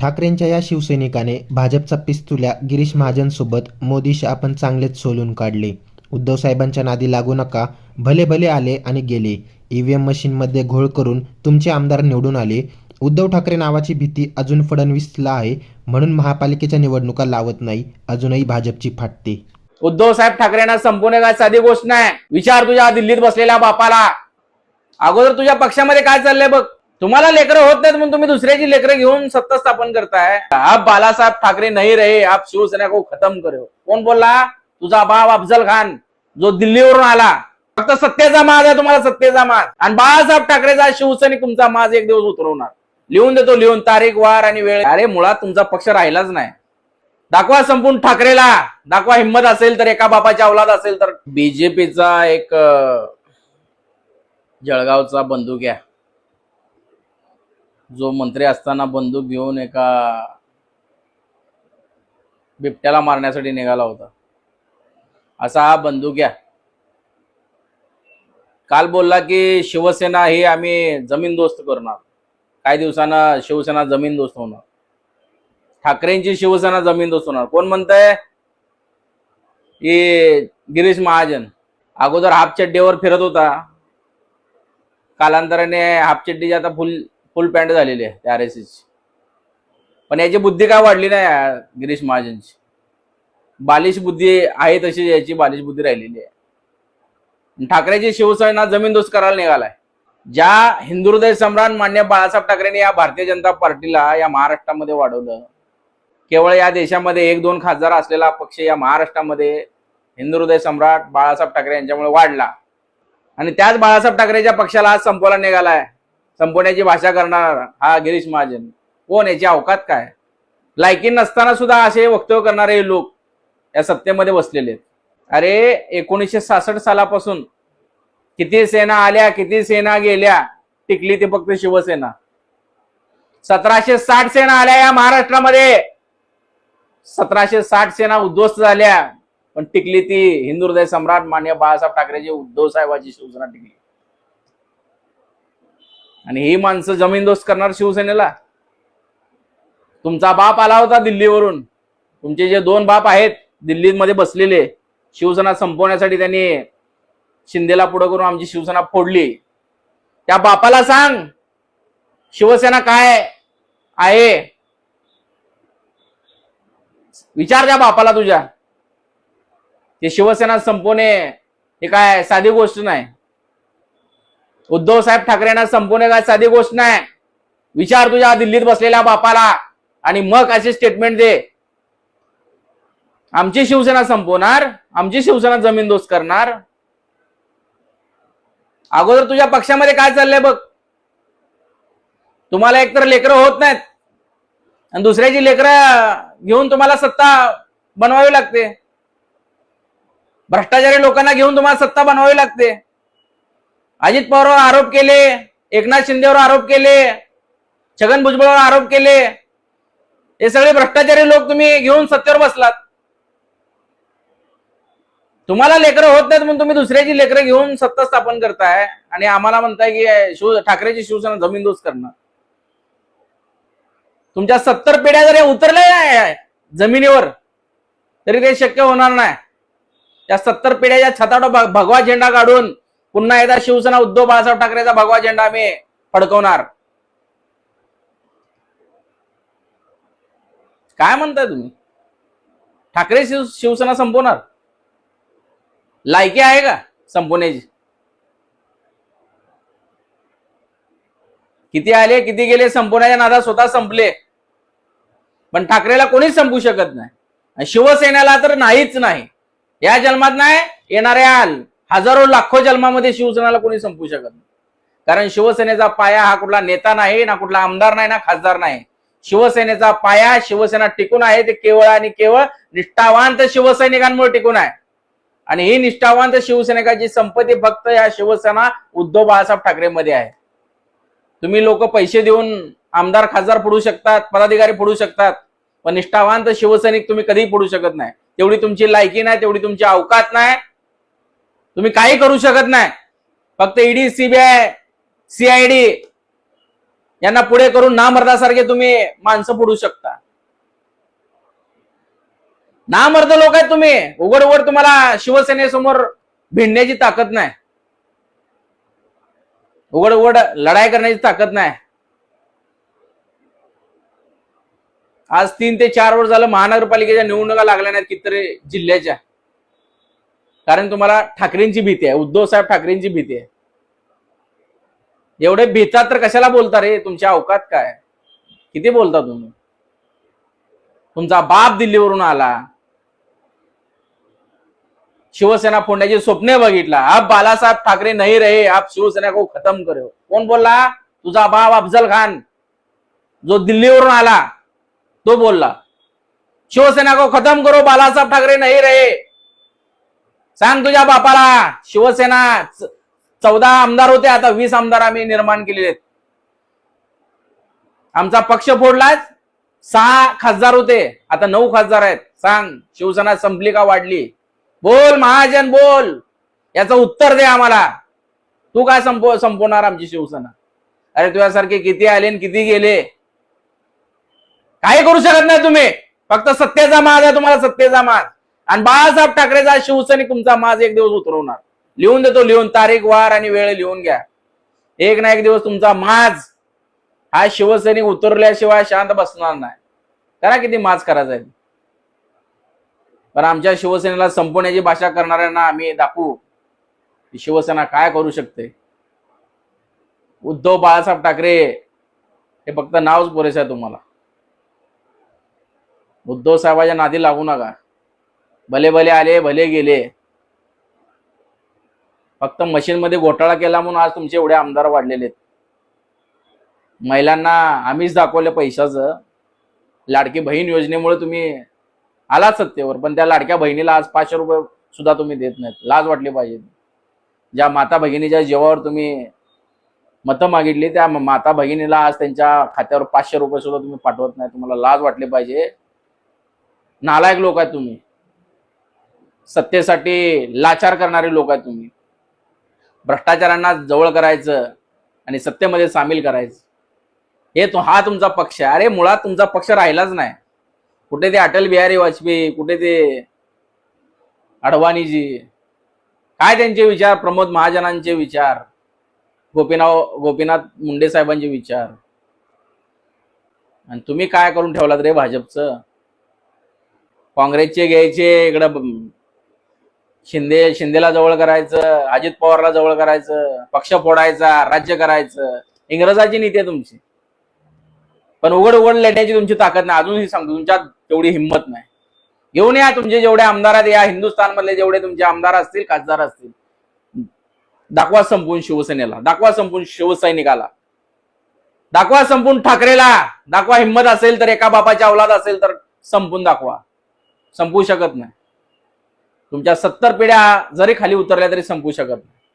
ठाकरेंच्या या शिवसैनिकाने भाजपचा पिस्तुल्या गिरीश महाजनसोबत मोदीशी आपण चांगलेच सोलून काढले. उद्धव साहेबांच्या नादी लागू नका. भले भले आले आणि गेले. ईव्हीएम मशीनमध्ये घोळ करून तुमचे आमदार निवडून आले. उद्धव ठाकरे नावाची भीती अजून फडणवीसला आहे. म्हणून महापालिकेच्या निवडणुका लावत नाही. अजूनही भाजपची फाटते. उद्धव साहेब ठाकरेंना संपवणे काय साधी गोष्ट नाही. विचार तुझ्या दिल्लीत बसलेल्या बापाला. अगोदर तुझ्या पक्षामध्ये काय चाललंय बघ? तुम्हाला लेकरं होत नाहीत म्हणून तुम्ही दुसऱ्याची लेकरं घेऊन सत्ता स्थापन करताय. आप बालासाहेब ठाकरे नाही रहे आप शिवसेना को खतम करो. कोण बोलला? तुझा बाप अफजल खान जो दिल्लीवरून आला. फक्त सत्तेचा माज आहे तुम्हाला सत्तेचा माज. आणि बाळासाहेब ठाकरेचा शिवसैनिक तुमचा माज एक दिवस उतरवणार. लिहून देतो लिहून. तारीख वार आणि वेळ. अरे मुळात तुमचा पक्ष राहिलाच नाही. दाखवा संपूर्ण ठाकरेला. दाखवा हिंमत असेल तर एका बापाच्या अवलाद असेल तर. बीजेपीचा एक जळगावचा बंदूक घ्या जो मंत्री असताना बंदूक घेऊन एका बिबट्याला मारण्यासाठी निघाला होता. असा हा बंदूक घ्या काल बोलला की शिवसेना ही आम्ही जमीन दोस्त करणार. काही दिवसानं शिवसेना जमीन दोस्त होणार. ठाकरेंची शिवसेना जमीन दोस्त होणार. कोण म्हणतंय? की गिरीश महाजन. अगोदर हाफ चड्डीवर फिरत होता. कालांतराने हाफ चड्डीची आता फुल फुल पॅन्ट झालेली आहे त्या आर एस ची. पण याची बुद्धी काय वाढली नाही गिरीश महाजनची? बालिश बुद्धी आहे तशी याची बालिश बुद्धी राहिलेली आहे. ठाकरेची शिवसेना जमीन दोस्त करायला निघालाय. ज्या हिंदुहृदय सम्राट मान्य बाळासाहेब ठाकरेंनी या भारतीय जनता पार्टीला या महाराष्ट्रामध्ये वाढवलं केवळ या देशामध्ये एक दोन खासदार असलेला पक्ष या महाराष्ट्रामध्ये हिंदू हृदय सम्राट बाळासाहेब ठाकरे यांच्यामुळे वाढला. आणि त्याच बाळासाहेब ठाकरेच्या पक्षाला आज संपवला निघालाय. संपवण्याची भाषा करणार हा गिरीश महाजन. कोण? याची अवकात काय? लायकी नसताना सुद्धा असे वक्तव्य करणारे लोक या सत्तेमध्ये बसलेले आहेत. अरे एकोणीसशे सासष्ट सालापासून किती सेना आल्या किती सेना गेल्या टिकली ती फक्त शिवसेना. सतराशे साठ सेना आल्या या महाराष्ट्रामध्ये. सतराशे साठ सेना उद्ध्वस्त झाल्या पण टिकली ती हिंदू हृदय सम्राट मान्य बाळासाहेब ठाकरेची उद्धव साहेबाची शिवसेना टिकली. आणि ही माणसं जमीनदोस्त करणार शिवसेनेला. तुमचा बाप आला होता दिल्लीवरून. तुमचे जे दोन बाप आहेत दिल्लीमध्ये बसलेले शिवसेना संपवण्यासाठी त्यांनी शिंदेला पुढे करून आमची शिवसेना फोडली. त्या बापाला सांग शिवसेना काय आहे? विचार त्या बापाला तुझ्या. ते शिवसेना संपवणे हे काय साधी गोष्ट नाही. उद्धव साहेब ठाकरेंना संपवणे काय साधी गोष्ट नाही. विचार तुझ्या दिल्लीत बसलेल्या बापाला. आणि मग असे स्टेटमेंट दे. आमची शिवसेना संपवणार आमची शिवसेना जमीन दोस्त करणार. अगोदर तुझ्या पक्षामध्ये काय चाललंय बघ. तुम्हाला एकतर लेकरं होत नाहीत. आणि दुसऱ्याची लेकरं घेऊन तुम्हाला सत्ता बनवावी लागते. भ्रष्टाचारी लोकांना घेऊन तुम्हाला सत्ता बनवावी लागते. अजित पवारवर आरोप केले एकनाथ शिंदेवर आरोप केले छगन भुजबळवर आरोप केले. हे सगळे भ्रष्टाचारी लोक तुम्ही घेऊन सत्तेवर बसलात. तुम्हाला लेकरं होत नाहीत म्हणून तुम्ही दुसऱ्याची लेकरं घेऊन सत्ता स्थापन करताय आणि आम्हाला म्हणताय की शिव ठाकरेची शिवसेना जमीन दोस्त करणार. तुमच्या सत्तर पिढ्या जरी उतरल्या जमिनीवर तरी ते शक्य होणार नाही. त्या सत्तर पिढ्याच्या छताडो भगवा झेंडा काढून पुन्हा एकदा शिवसेना उद्धव बाळासाहेब ठाकरेचा भगवा झेंडा आम्ही फडकवणार. काय म्हणताय तुम्ही? ठाकरे शिव शिवसेना संपवणार? लायकी आहे का संपवण्याची? किती आले किती गेले संपवण्याच्या नादात स्वतः संपले. पण ठाकरेला कोणीच संपू शकत नाही. शिवसेनेला तर नाहीच नाही. या जन्मात नाही येणाऱ्या हजारो लाखो जन्मामध्ये शिवसेनेला कोणी संपू शकत नाही. कारण शिवसेनेचा पाया हा कुठला नेता नाही ना कुठला आमदार नाही ना खासदार नाही. शिवसेनेचा पाया शिवसेना टिकून आहे ते केवळ आणि केवळ निष्ठावांत शिवसैनिकांमुळे टिकून आहे. आणि ही निष्ठावांत शिवसैनिकाची संपत्ती फक्त या शिवसेना उद्धव बाळासाहेब ठाकरे मध्ये आहे. तुम्ही लोक पैसे देऊन आमदार खासदार फोडू शकतात पदाधिकारी फोडू शकतात पण निष्ठावांत शिवसैनिक तुम्ही कधीही फोडू शकत नाही. तेवढी तुमची लायकी नाही तेवढी तुमची अवकात नाही तुम्ही काही करू शकत नाही. फक्त ईडी सीबीआय सीआयडी यांना पुढे करून नामर्दासारखे तुम्ही माणसं पुढू शकता. नामर्द लोक आहेत तुम्ही. उघड उघड तुम्हाला शिवसेनेसमोर भिडण्याची ताकद नाही. उघड उघड लढाई करण्याची ताकद नाही. आज तीन ते चार वर्ष झालं महानगरपालिकेच्या निवडणुका लागल्या नाहीत कितीतरी जिल्ह्याच्या. कारण तुम्हाला ठाकरेंची भीती आहे. उद्धव साहेब ठाकरेंची भीती आहे. एवढे भीतात तर कशाला बोलता रे? तुमच्या अवकात काय? किती बोलता तुम्ही? तुमचा बाप दिल्लीवरून आला. शिवसेना फोडण्याची स्वप्ने बघितला. आप बालासाहेब ठाकरे नाही रहे आप शिवसेना को खतम करो. कोण बोलला? तुझा बाप अफजल खान. जो दिल्लीवरून आला. तो बोलला. शिवसेना को खतम करो. बालासाहेब ठाकरे नाही रहे सांग तुझ्या बापाला. शिवसेना चौदा आमदार होते आता वीस आमदार आम्ही निर्माण केलेले आहेत. आमचा पक्ष फोडलाच सहा खासदार होते आता नऊ खासदार आहेत. सांग शिवसेना संपली का वाढली? बोल महाजन बोल. याचं उत्तर दे आम्हाला. तू काय संपव संपवणार आमची शिवसेना? अरे तुझ्यासारखे किती आले आणि किती गेले? काही करू शकत नाही तुम्ही. फक्त सत्तेचा माज आहे तुम्हाला सत्तेचा माज आणि बाळासाहेब ठाकरेचा शिवसैनिक तुमचा माज एक दिवस उतरवणार. लिहून देतो लिहून. तारीख वार आणि वेळ लिहून घ्या. एक ना एक दिवस तुमचा माज हा शिवसैनिक उतरल्याशिवाय शांत बसणार नाही. करा किती माज करायचा आहे. पण आमच्या शिवसेनेला संपवण्याची भाषा करणाऱ्यांना आम्ही दाखवू. की शिवसेना काय करू शकते. उद्धव बाळासाहेब ठाकरे हे फक्त नावच पुरेसं आहे तुम्हाला. उद्धव साहेबाच्या नादी लागू नका. भले भले आले भले गेले. फक्त मशीन मध्ये घोटाळा केला म्हणून आज तुमचे एवढे आमदार वाढलेले आहेत. महिलांना आम्हीच दाखवलं पैशाचं. लाडकी बहीण योजनेमुळे तुम्ही आलात सत्तेवर पण त्या लाडक्या बहिणीला आज पाचशे रुपये सुद्धा तुम्ही देत नाहीत. लाज वाटली पाहिजे. ज्या माता भगिनीच्या जीवावर तुम्ही मतं मागितली त्या माता भगिनीला आज त्यांच्या खात्यावर पाचशे रुपये सुद्धा तुम्ही पाठवत नाही. तुम्हाला लाज वाटली पाहिजे. नालायक लोक आहेत तुम्ही. सत्तेसाठी लाचार करणारे लोक आहेत तुम्ही. भ्रष्टाचारांना जवळ करायचं आणि सत्तेमध्ये सामील करायचं. हे तो हा तुमचा पक्ष आहे. अरे मुळात तुमचा पक्ष राहिलाच नाही. कुठे ते अटल बिहारी वाजपेयी कुठे ते अडवाणीजी. काय त्यांचे विचार? प्रमोद महाजनांचे विचार. गोपीनाथ गोपीनाथ मुंडे साहेबांचे विचार. आणि तुम्ही काय करून ठेवलात रे भाजपचं? काँग्रेसचे घ्यायचे इकडं शिंदे शिंदेला जवळ करायचं अजित पवारला जवळ करायचं पक्ष फोडायचा राज्य करायचं इंग्रजाची नीती आहे तुमची. पण उघड उघड लढण्याची तुमची ताकद नाही. अजूनही सांगतो तुमच्यात तेवढी हिंमत नाही. घेऊन या तुमचे जेवढे आमदार आहेत या हिंदुस्थान मधले जेवढे तुमचे आमदार असतील खासदार असतील दाखवा संपून शिवसेनेला दाखवा संपून शिवसैनिकाला. दाखवा संपून ठाकरेला. दाखवा हिंमत असेल तर एका बापाच्या अवलाद असेल तर संपून दाखवा. संपू शकत नाही. तुमच्या सत्तर पिढ्या जरी खाली उतरल्या तरी संपू शकत नाही.